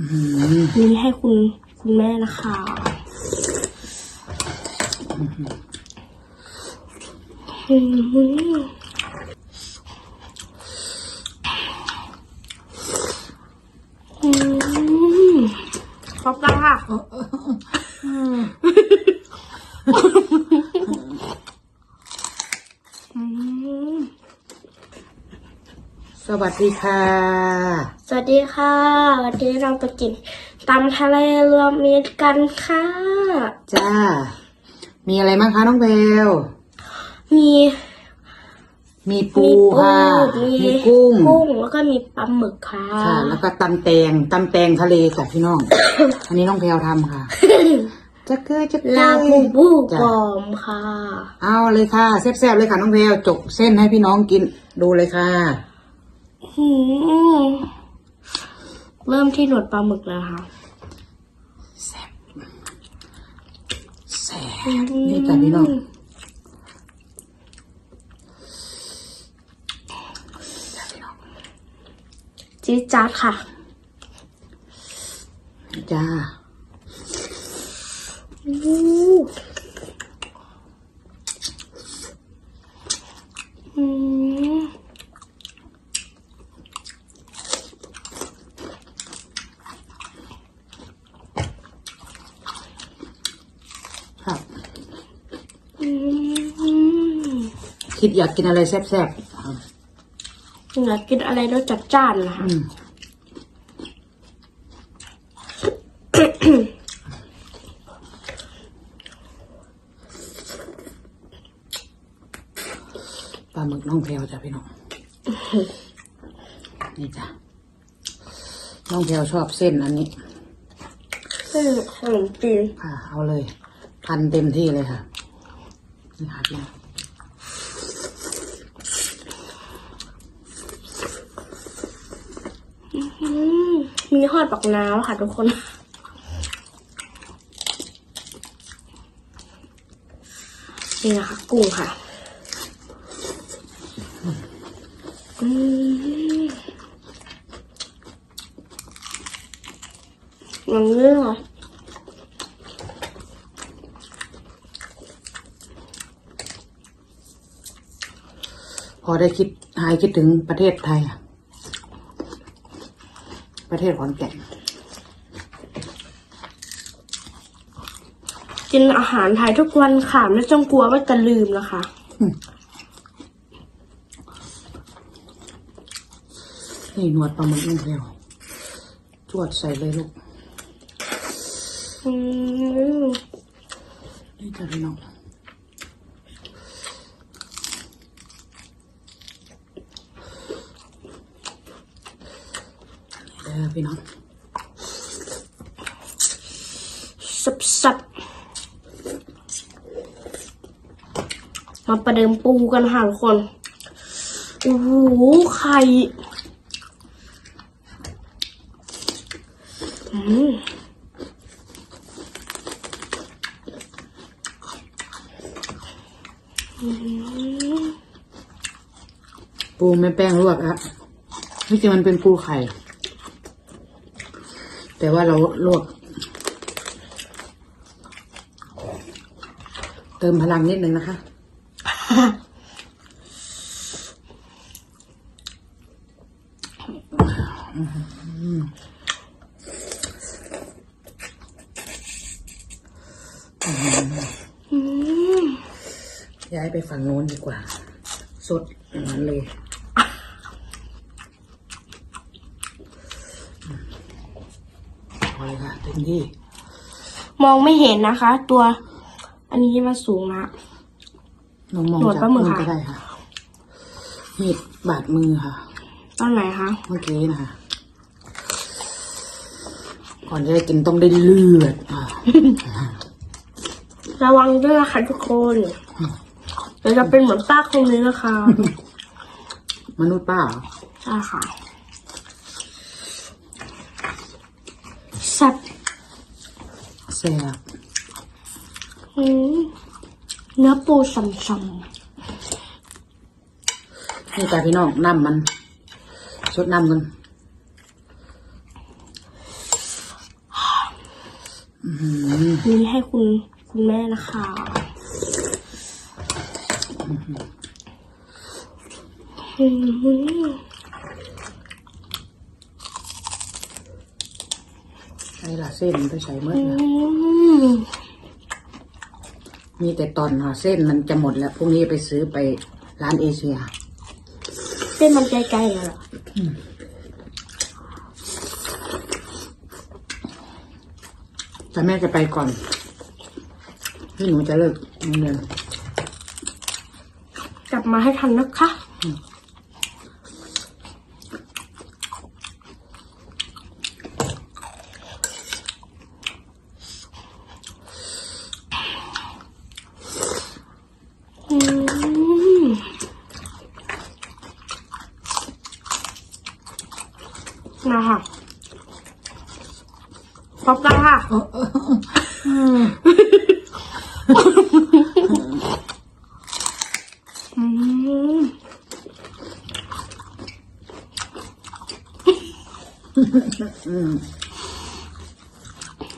นี่ให้คุณคุณแม่นะคะอืมอืมขอบคุณค่ะอืม ส วัสดีค่ะ สวัสดีค่ะ วันนี้เราไปกินตำทะเลรวมมิตรกันค่ะ จ้า มีอะไรบ้างคะน้องแพลวมี มีปูค่ะ มีมีกุ้ง กุ้งแล้วก็มีปลาหมึกค่ะ ค่ะ แล้วก็ตำแตงตำแตงทะเลจ้ะพี่น้อง อันนี้น้องแพลวทำค่ะจะเกยจะเกยลาบูบูจ้ะบอมค่ะ เอาเลยค่ะแซ่บๆเลยค่ะน้องแพลวจกเส้นให้พี่น้องกินดูเลยค่ะหืม เริ่มที่หนวดปลาหมึกแล้วค่ะแซ่บแซ่บนี่จ้ะพี่น้องจ้ะพี่น้องจี๊ดจ๊าดค่ะ จ้า อู้อืม ครับ อืม คิดอยากกินอะไรแซ่บๆครับอยากกินอะไรรสจัดจ้านนะคะอืมปลาหมึกน้องแพลวจ้ะพี่น้อง นี่จ้ะน้องแพลวชอบเส้นอันนี้ เส้นขนมจีนค่ะ เอาเลย พันเต็มที่เลยค่ะนี่ค่ะพี่น้อง มมีทอดปักน้ำค่ะทุกคนนี่นะคะกุ้งค่ะอืมอย่างนี้เหรอพอได้คิดหายคิดถึงประเทศไทยอะ ประเทศขอนแก่นกินอาหารไทยทุกวันค่ะ ไม่ต้องกลัวว่าจะลืมนะคะนี่หนวดปลาหมึกน้องแพลวจวดใส่เลยลูก อืม นี่จ้ะพี่น้อง ออพี่น้องสับสับมาประเดิมปูกันค่ะทุกคนโอ้โหไข่อืมปูไม่แป้งลวกอะที่จริงมันเป็นปูไข่ แต่ว่าเราลวก เติมพลังนิดนึงนะคะอืมย้ายไปฝั่งโน้นดีกว่า สดอย่างนั้นเลย พอเลยค่ะเต็มที่ มองไม่เห็นนะคะ ตัว อันนี้มันสูงนะน้องมองหนวดจากปลาหมึกมือค่ะ ก็ได้ค่ะมีดบาดมือค่ะ ตอนไหนคะเมื่อกี้นะคะ ก่อนจะได้กินต้องได้เลือดอะ ระวังด้วยนะคะทุกคนเดี๋ยวจะเป็นเหมือนป้าคนนี้นะคะ มนุษย์ป้าเหรอ ใช่ค่ะ แซ่บแซ่บอืมเนื้อปูฉ่ำนี่จ้าพี่น้องน้ำมันสดน้ำกันๆแอื้อหือนี่ให้คุณคุณแม่นะคะ อืม ส่ละเส้นไปใส่เมื่ออืนะมมีแต่ตอนค่ะเส้นมันจะหมดแล้วพรุ่งนี้ไปซื้อไปร้านเอเชีย เส้นมันไกลๆเลยเหรอแต่แม่จะไปก่อนที่หนูจะเลิกโรงเรียนกลับมาให้ทันนะคะ อืมนะคะพบกันค่ะ อืม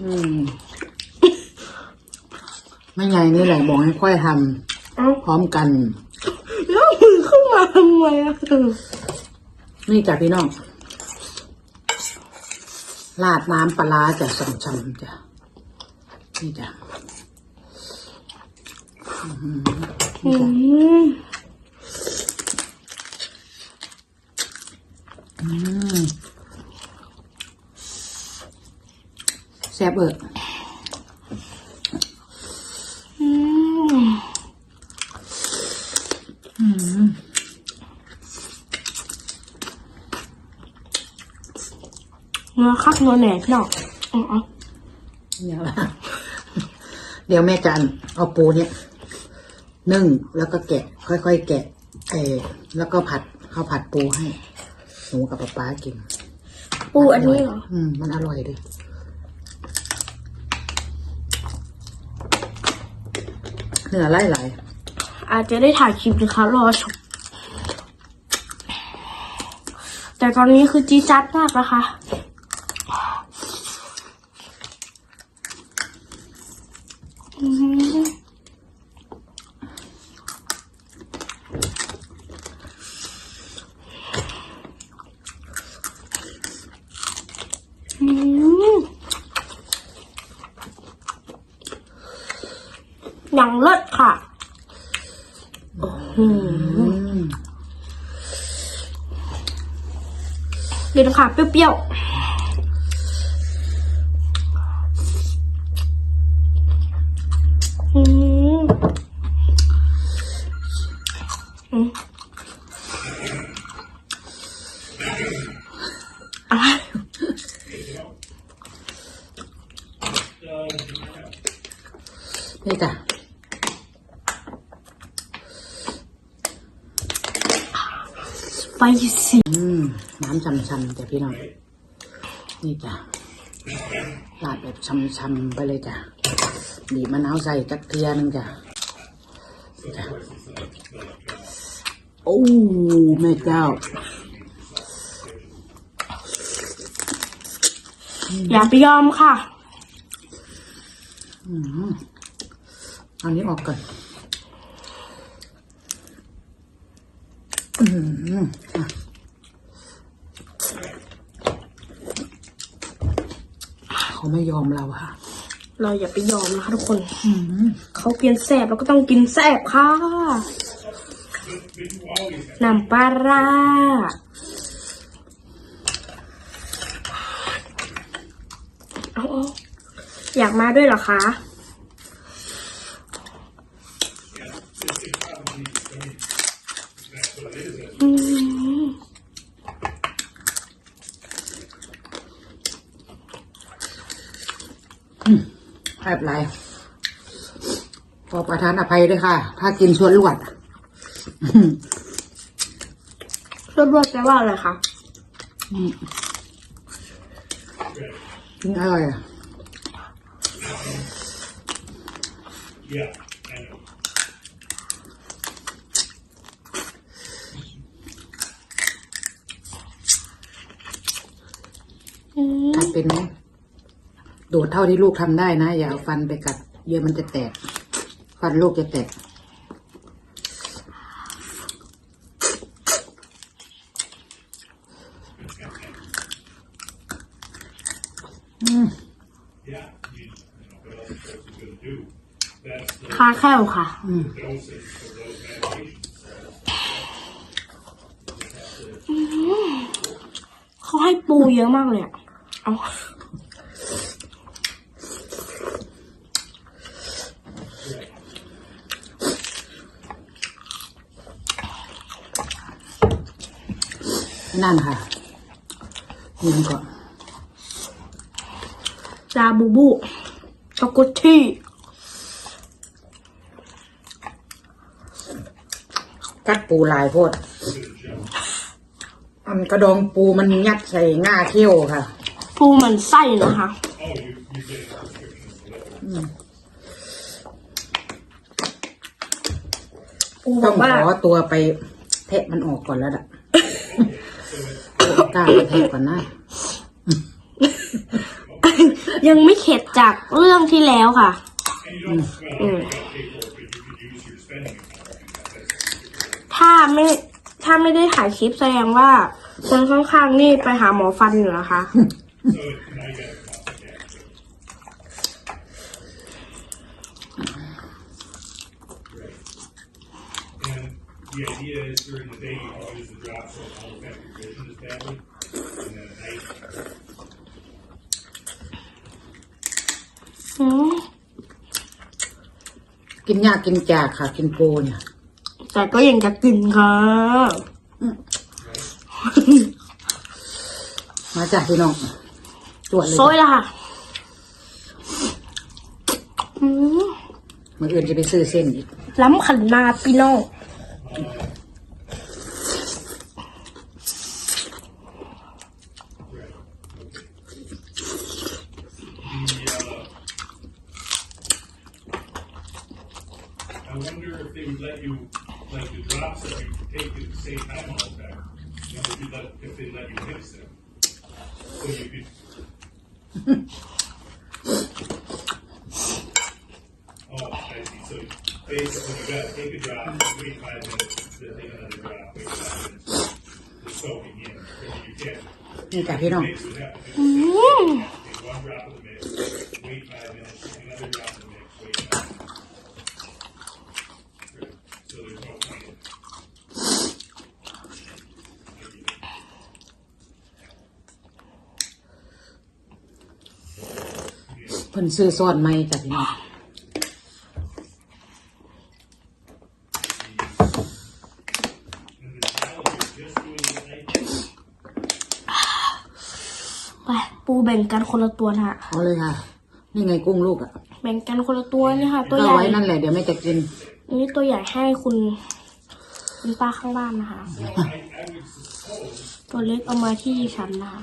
อืมไม่ไง นี่แหละบอกให้ค่อยทเอ้าำพร้อมกัน แล้วมือเข้ามาทำไมอะนี่จ้ะพี่น้องราดน้ำปลาร้าจ้ะสองชามจ้ะนี่จ้ะอืมแซ่บเอิกอืม เนื้อคักเนื้อแหน่พี่น้องอ๋ออย่างละเดี๋ยวแม่จันเอาปูเนี่ยนึ่งแล้วก็แกะ ค่อยๆแกะเออแล้วก็ผัดข้าวผัดปูให้หนูกับป๊าป๊ากิน ปูอันนี้เหรออืมมันอร่อยดิเนื้อไล่ไหลาย อาจจะได้ถ่ายคลิปนะคะรอชมแต่ตอนนี้คือจีดจัดมากนะคะอืมอืมอย่างเลิศค่ะ อืม เดี๋ยนะคะเปรี้ยวๆอืมอืมอะไร นี่จ้ะ ไปสิ อืม น้ำช่ำๆจ้ะพี่น้อง นี่จ้ะราดแบบช่ำๆไปเลยจ้ะบีบมะนาวใส่จักเทียหนึงจ้ะนี่จ้ะโอ้แม่เจ้าอย่าไปยอมค่ะเอานี้ออกก่อนอืมอะ เขาไม่ยอมเราค่ะ เราอย่าไปยอมนะคะทุกคน เขาเปลี่ยนแสบเราก็ต้องกินแสบค่ะน้ำปลาร้าเอาๆอยากมาด้วยเหรอคะ อืม แบบไรขอประทานอภัยด้วยค่ะ ถ้ากินชวนลวดรวดๆแปลว่าอะไรคะกินอร่อยอะ Yeah, I know. อืมทำเป็นไหมโดดเท่าที่ลูกทำได้นะ อย่าเอาฟันไปกัด เยอะมันจะแตก ฟันลูกจะแตกอืม Yeah, you, you know, what else is supposed to do? That's the คาแคลค่ะ dosage of those medications. เขาให้ปูเยอะมากเลยอะเอา นั่นค่ะยิงก่อนจาบูบูช็อกโกที่กัดปูลายโพดอันกระดองปูมันยัดใส่ง่าเขี้ยวค่ะ ปูเหมือนไส้นะคะ Oh, you, you get prescriptions for that. ปูบต้อองกว่า ขอตัวไปแทะมันออกก่อนแล้วล่ะ กล้าไปแทะก่อนนะยังไม่เข็ดจากเรื่องที่แล้วค่ะ And you don't, well, you got to pay for it, but you could use your spending account. That's- ถ้าไม่ถ้าไม่ได้ถ่ายคลิปแสดงว่าคนข้างๆนี่ไปหาหมอฟันอยู่นะคะ the idea is during the day, you can use the drops so it won't affect your vision as badly. And then at night, อืมกินยากกินจากค่ะ กินปูเนี่ยแต่ก็ยังจะกินค่ะ มาจากพี่น้องตรวจเลยโซยละค่ะอืมมืออื่นจะไปซื้อเส้นอีก ล้ำขันนาพี่น้อง you, like the drops that you take at the same time all the time, you if, you let, if they let you mix them. So you could. oh, I see. So basically, you got to take a drop, wait five minutes, then take another drop, wait five minutes. Soaking in. And you can't. You got hit on. Take one drop of the mix, wait five minutes, another drop. พิ่นซื้อซ้อนไหมจากพี่น้อง And the challenge is just doing the night. ไปปูแบ่งกันคนละตัวนะคะเอาเลยค่ะ นี่ไงกุ้งลูกอะแบ่งกันคนละตัวนี่ค่ะ ตัวก็ใหญ่ไว้นั่นแหละเดี๋ยวแม่จะกิน อันนี้ตัวใหญ่ให้คุณคุณป้าข้างบ้านนะคะ I, I would suppose ตัวเล็กเอามาที่ฉันนะคะ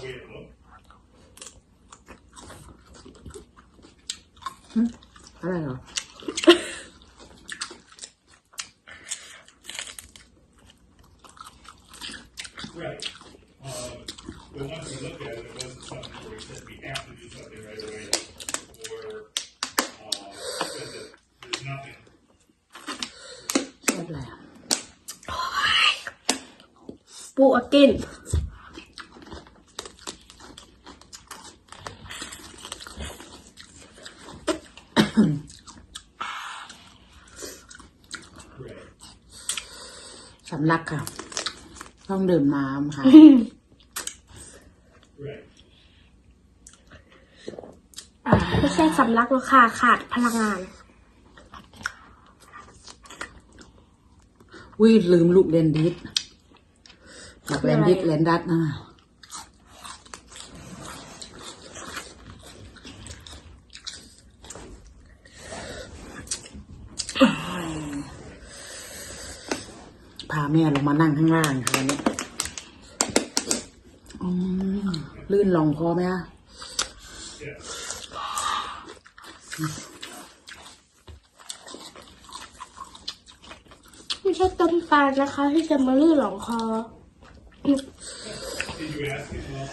about the way it looked? อะไรเหรอ Right. Um, but once we looked at it, it wasn't something where we said we have to do something right away, or, uh, said that there's nothing. แซ่บเลย ปูอกิน Right. สำลักค่ะ ต้องดื่มน้ำค่ะ Right. ไม่ใช่สำลักหรอกค่ะ ขาดพลังงานอุ้ยลืมลูกเลนดิสจากเลนดิสเลนดัสนะ พาแม่ลงมานั่งข้างล่างค่ะวันนี้อืมลื่นลงคอไหมคะ Yeah. ไม่ใช่ต้นตาลนะคะ ที่จะมาลื่นหลงคอ Did you ask him, well,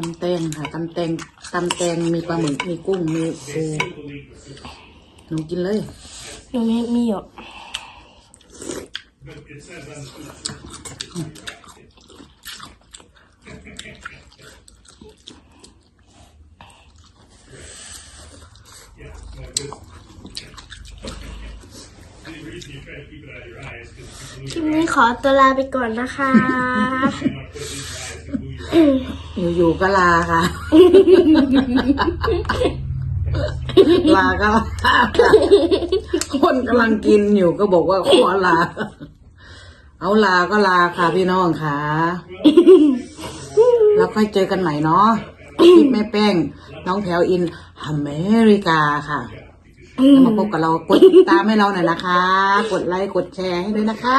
ตำแตงค่ะตำแตงตำแตงมีปลาหมึกมีกุ้งมีปู they still believe the symptoms. หนูกินเลยหนูไม่มีหรอก But it says on the food certificate. Yeah, well, good. The reason you try to keep it out of your eyes, because if คลิ you ป glue นี้ your ขอตัวลาไปก่อนนะคะ อยู่ๆก็ลาค่ะ ลาก็ลาคนกำลังกินอยู่ก็บอกว่าขอลา เอาลาก็ลาค่ะพี่น้องค่ะ แล้วค่อยเจอกันใหม่เนาะคลิปแม่แป้ง น้องแถวอินอเมริกาค่ะแล้วมาพบกับเรากดติดตามให้เราหน่อยนะคะ กดไลค์กดแชร์ให้ด้วยนะคะ